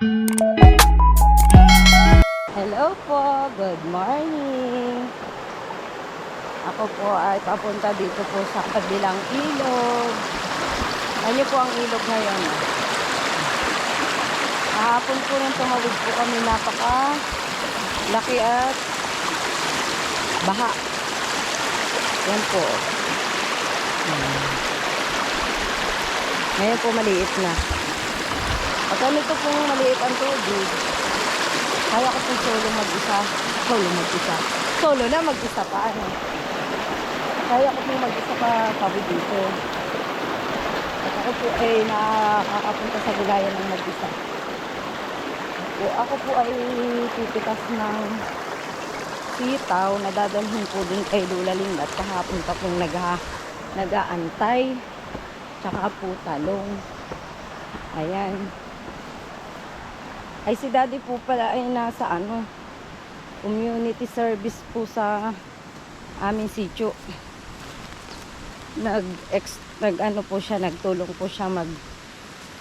Hello po, good morning. Ako po ay papunta dito po sa kabilang ilog. Ano po ang ilog ngayon? ah? Kahapon po nang tumawid po kami napaka laki at baha. Yan po. Ngayon po maliit na. Ganito po maliit ang tubig, kaya ko po solo mag-isa. Solo mag-isa. Solo na mag-isa pa. Ano? Kaya ko po mag-isa pa kami dito. At ako po ay nakakapunta sa gulayan ng mag-isa. Po, ako po ay titikas ng sitaw na dadalhin po din kay Lula Linda at kahapon pa pong nag nag-aantay. Tsaka po talong. Ayan. Ay si daddy po pala ay nasa ano, community service po sa aming sityo. Nag, ex, nag ano po siya, nagtulong po siya mag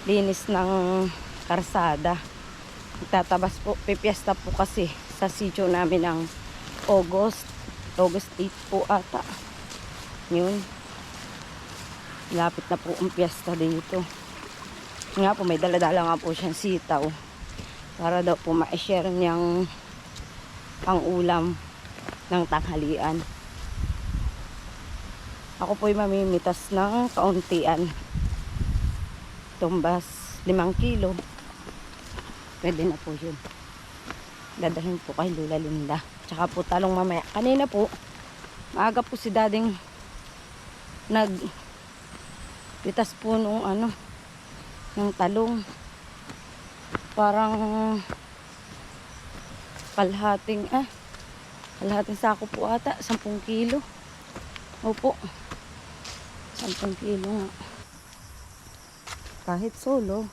linis ng karsada. Tatabas po, pipiesta po kasi sa sityo namin ng August. August 8 po ata. Yun. Lapit na po ang piyesta dito. Nga po, may daladala nga po siyang sitaw para daw po ma-share niyang pang ulam ng tanghalian. Ako po'y mamimitas ng kauntian. Tumbas, limang kilo. Pwede na po yun. Dadahin po kay Lula Linda. Tsaka po talong mamaya. Kanina po, maaga po si dading nag pitas po nung ano, ng talong parang kalhating ah kalhating sako po ata 10 kilo. Opo. 10 kilo nga. Kahit solo.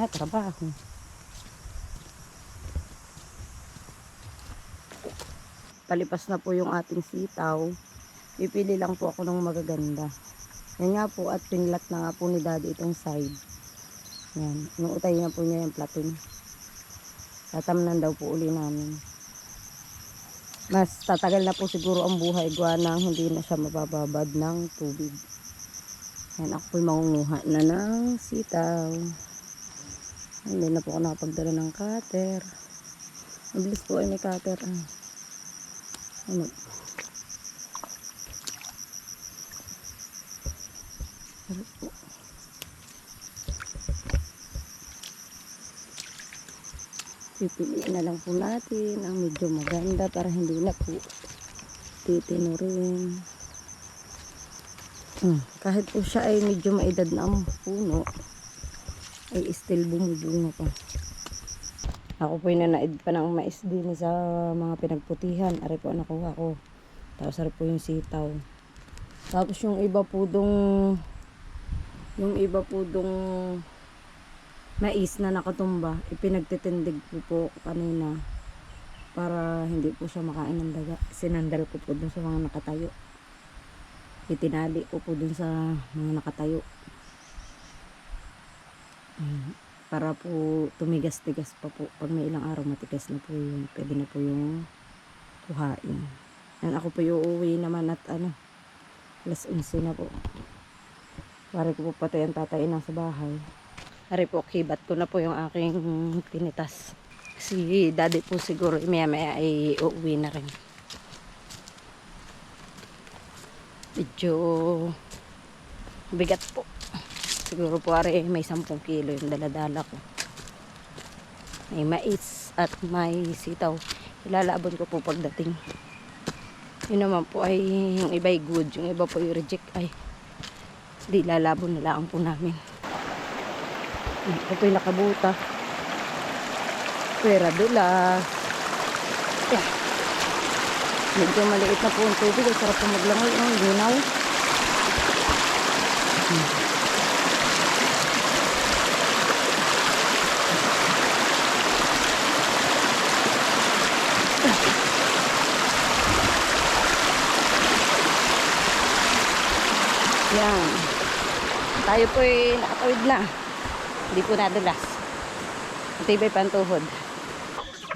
Na trabaho. Palipas na po yung ating sitaw. Pipili lang po ako ng magaganda. Yan nga po at pinlat na nga po ni daddy itong side yan. Inuutay na po niya yung platin. Tatamnan daw po uli namin. Mas tatagal na po siguro ang buhay gawa nang hindi na siya mabababad ng tubig. Yan, ako po'y mangunguha na ng sitaw. Hindi na po ako nakapagdala ng cutter. Mabilis po ay may cutter. Ay. Ano? Pipiliin na lang po natin ang medyo maganda para hindi na po titinurin hmm, kahit po siya ay medyo maedad na ang puno ay still bumubunga pa. Ako po nanaid pa ng mais din sa mga pinagputihan. Ari po nakuha ko. Tapos ari po yung sitaw. Tapos yung iba po dong yung iba po dong mais na nakatumba, ipinagtitindig ko po kanina para hindi po siya makain ng daga. Sinandal ko po dun sa mga nakatayo. Itinali ko po dun sa mga nakatayo. Para po tumigas-tigas pa po. Pag may ilang araw matigas na po yun. Pwede na po yung kuhain. Yan ako po yung uuwi naman at ano, alas 11 na po. Para ko po pati ang tatay na sa bahay. Ari po, ko na po yung aking tinitas. Si daddy po siguro maya maya ay uuwi na rin. Medyo bigat po. Siguro po ari may 10 kilo yung daladala ko. May mais at may sitaw. Ilalabon ko po pagdating. Yun naman po ay yung iba ay good. Yung iba po yung reject ay di lalabon na lang po namin. Yung nakabuta. Pera dula. Yeah. Medyo maliit na po ang tubig. Ang sarap maglangoy. Ang ginaw. Hmm. Yan. Tayo po ay nakatawid na. Hindi po nadulas. Matibay pa ang tuhod.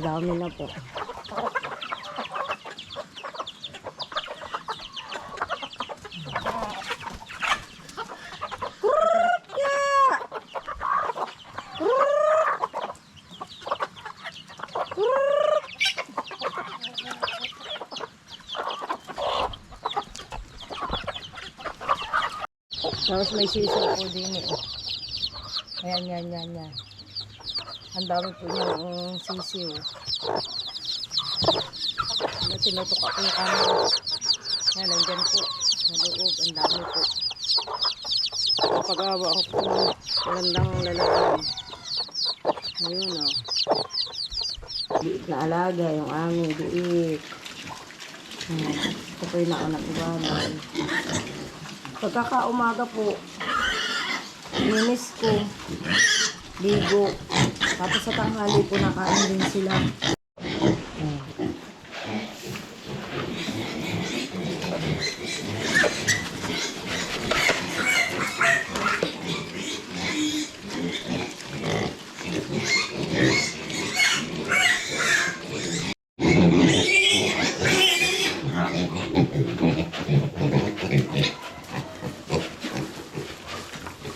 Dami na po. Tapos may sisiw po din eh. Ayan, yan, yan, yan. Ang dami po yung sisiw. Ano, tinutok ako yung camera. Yan, nandyan po. Sa loob, ang dami po. Pag-awa ako po ng magandang lalaki. Ayun o. Oh. Liit na alaga yung aming. Hmm. Ito po yung naunang iwanan. Pagkakaumaga po, linis ko, ligo. Tapos sa tanghali po nakain din sila.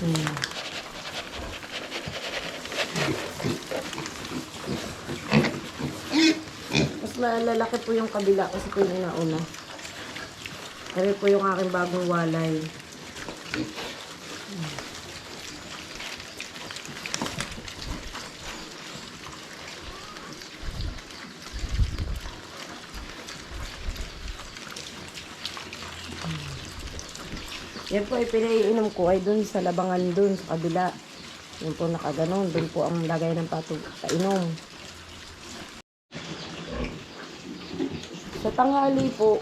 Ayan. Hmm. Mas malalaki po yung kabila kasi po yung nauna. Kaya po yung aking bagong walay. Yan po ay pinaiinom ko ay dun sa labangan dun sa kabila. Yun po nakaganon. Dun po ang lagay ng pato painom. Tanghali po,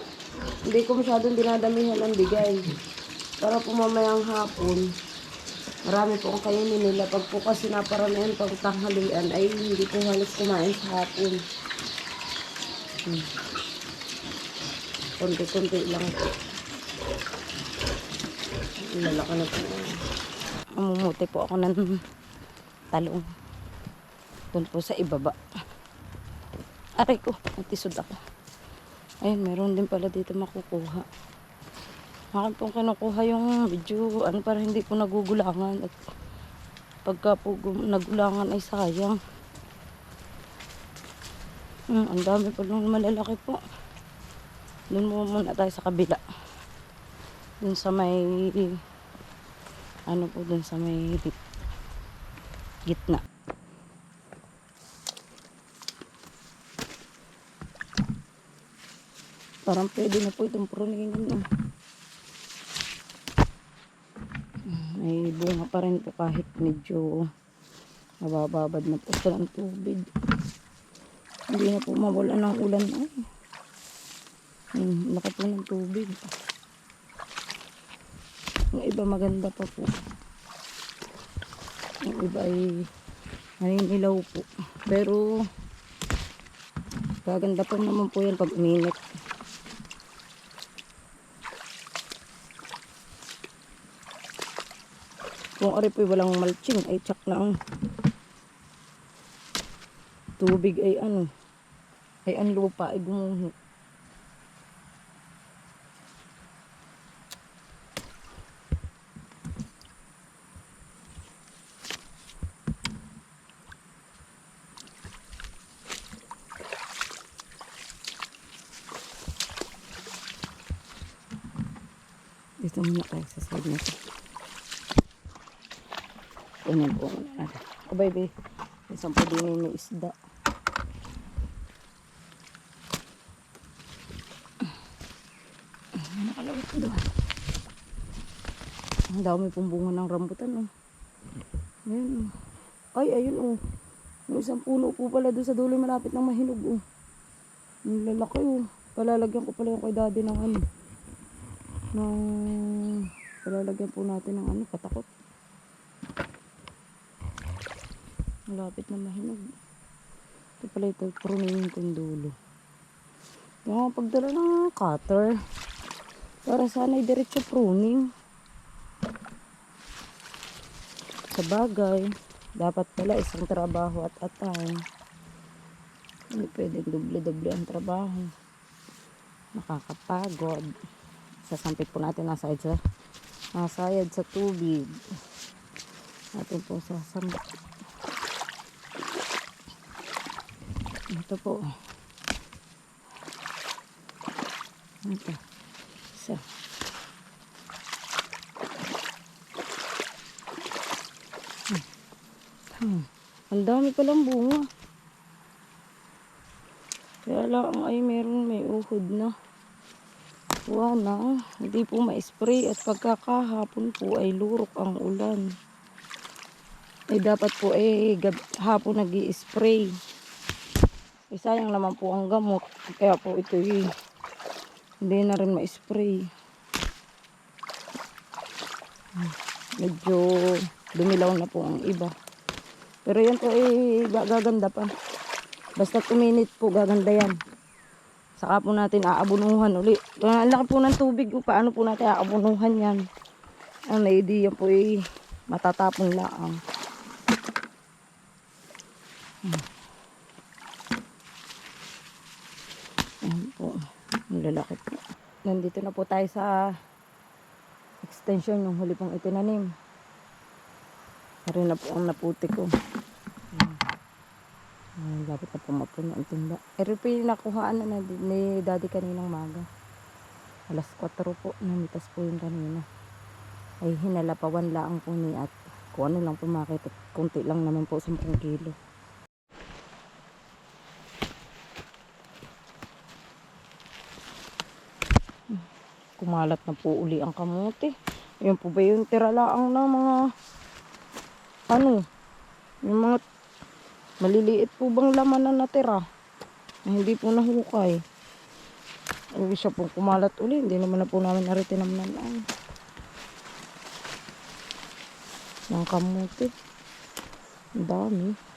hindi ko masyadong dinadamihan ng bigay. Para po mamayang hapon, marami po ang kainin nila. Pag po kasi naparamihan pag tanghalian, ay hindi po halos kumain sa hapon. Hmm. Konti-konti lang po. Lalaki na po. Mamumuti po ako ng talong. Doon po sa ibaba. Aray ko, natisod ako. Ayun, meron din pala dito makukuha. Akin pong kinukuha yung video, ano para hindi po nagugulangan. At pagka po nagulangan ay sayang. Hmm, ang dami po nung malalaki po. Doon mo muna tayo sa kabila. Doon sa may ano po doon sa may gitna. Parang pwede na po itong pruningin. No? May bunga pa rin po kahit medyo nabababad na po ng tubig. Hindi na po mawala ng ulan. Ay. Hmm, laki po ng tubig. Yung iba maganda pa po. Yung iba ay naninilaw po. Pero gaganda pa naman po yan pag uminit. Kung ari po walang mulching ay tsak na ang tubig ay ano ay ang lupa ay gumuho. Dito muna tayo sa side na to. Ganyan po muna natin. O baby, isang po din may isda. Nakalawit doon. Ang dami pong bunga ng rambutan. Oh. Ayun. Oh. Ay, ayun oh. May isang puno po pala doon sa dulo malapit ng mahinog oh. Ang lalaki oh. Palalagyan ko pala yung kay daddy ng ano. Ng... Palalagyan po natin ng ano, patakot. Malapit na mahinog. Ito pala ito, pruning kong dulo. Yung pagdala ng cutter. Para sana diretso pruning. Sa bagay. Dapat pala isang trabaho at a. Hindi pwedeng doble-doble ang trabaho. Nakakapagod. Sasampit po natin nasa sa nasayad sa tubig. Atin po sasampit. Ito po. Ito. Isa. Hmm. Ang dami palang bunga. Kaya lang ay meron may uhod na. Wala. Hindi po ma-spray at pagkakahapon po ay lurok ang ulan. Eh dapat po eh hapon nag spray Eh naman po ang gamot. Kaya po ito eh hindi na rin ma-spray. Medyo dumilaw na po ang iba. Pero yan po eh ga- gaganda pa. Basta tuminit po gaganda yan. Saka po natin aabunuhan uli. Ang laki po ng tubig. Paano po natin aabunuhan yan? Ang idea po eh matatapon lang. Hmm. Ayan po. Ang lalaki po. Nandito na po tayo sa extension yung huli pong itinanim. Meron na po ang naputi ko. Ayan. Dapat na po mapuno ang timba. Pero po yung nakuhaan na, na ni daddy kaninang maga. Alas 4 po. Namitas po yung kanina. Ay hinalapawan lang po ni at kung ano lang po makita. Kunti lang naman po 10 kilo. Kumalat na po uli ang kamote. Yun po ba yung tiralaang ng mga ano, yung mga maliliit po bang laman na natira na hindi po nahukay. Ay, siya po kumalat uli. Hindi naman na po namin naritinamnan ang ng kamote. Ang dami.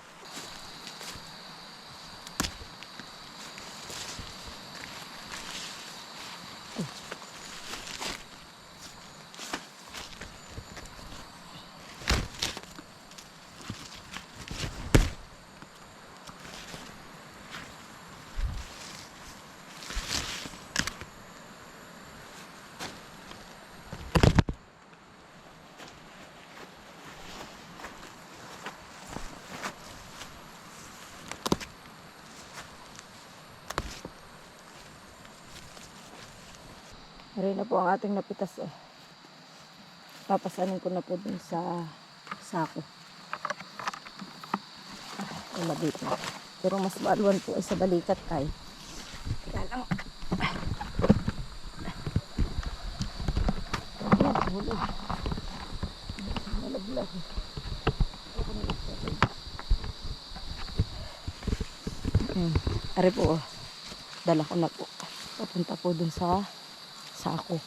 Rin na po ang ating napitas eh. Papasanin ko na po dun sa sako. Wala dito. Pero mas maaluan po ay sa balikat tayo. Kaya lang. Yan, huli. Malaglag. Hmm. Ari po, oh. dala ko na po. Papunta po dun sa sako.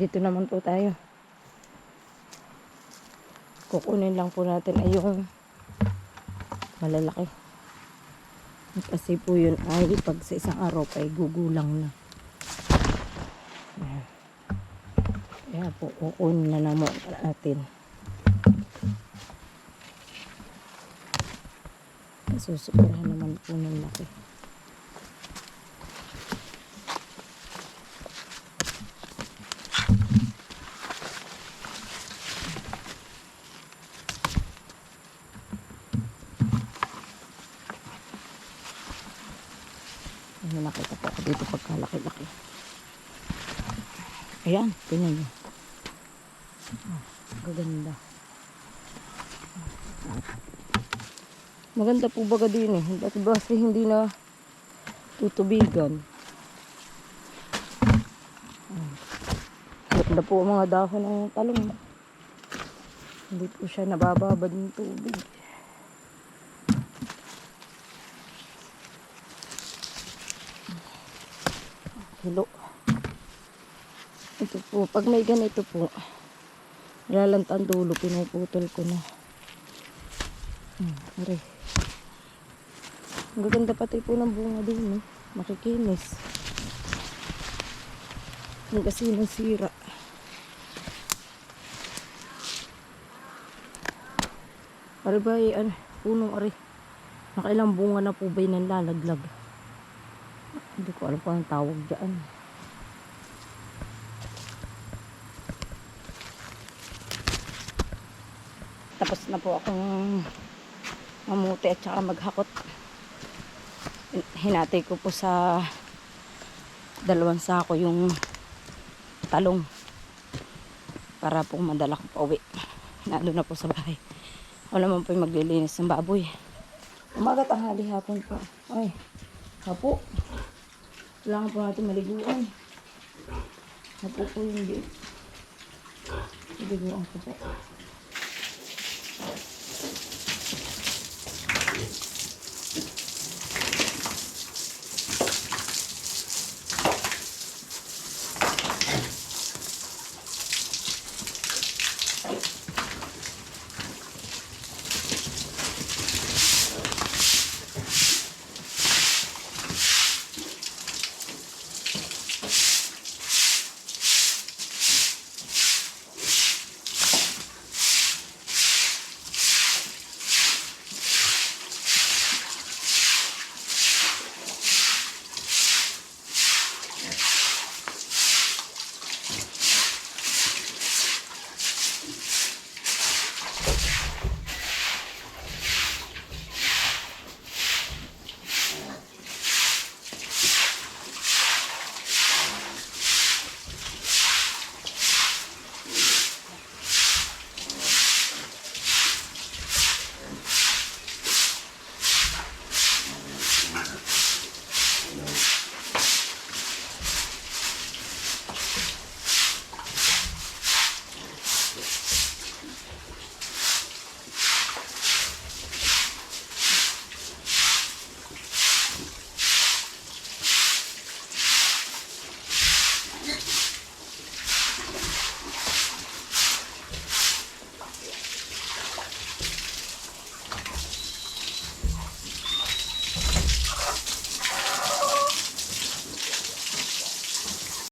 Dito naman po tayo. Kukunin lang po natin ay yung malalaki. Kasi po yun ay pag sa isang araw ay gugulang na. Ayan. Kaya po kukunin na naman natin. Susupirahan naman po ng laki. Ano nakita po ako dito pagkalaki-laki. Ayan, tingnan niyo. Oh, gaganda. Maganda po baga din eh. Dati ba kasi hindi na tutubigan. Ganda po ang mga dahon ng talong. Hindi po siya nabababad ng tubig. Kilo. Ito po, pag may ganito po, lalantan dulo, pinuputol ko na. Hmm, aray. Ang gaganda pati po ng bunga din, eh. Makikinis. Yung kasi nasira. Ari ba, eh, ano, punong ari. Nakailang bunga na po ba yung nanlalaglag? Hindi ko alam kung anong tawag dyan. Tapos na po akong mamuti at saka maghakot. Hinati ko po sa dalawang sako yung talong para po madala ko pa uwi. Nalo na po sa bahay. Ako naman po yung maglilinis ng baboy. Umaga tanghali hapon po. Ay, hapo. Kailangan po natin maliguan. Hapo po yung di. Maliguan ko po.